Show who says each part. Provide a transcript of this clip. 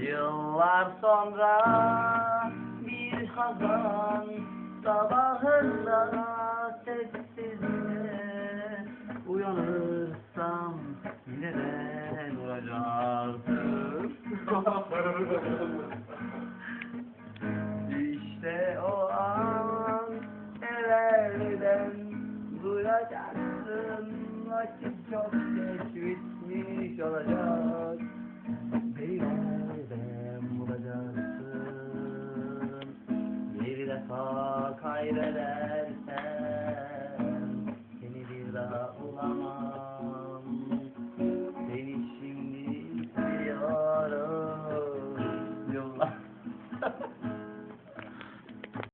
Speaker 1: Yıllar sonra bir hazan sabahında sessizliğe uyanırsam yine ben olacaktım. duyacaksın vakit çok geç bitmiş olacak. Bir yerden bulacaksın. Bir defa kaybedersen Seni bir daha bulamam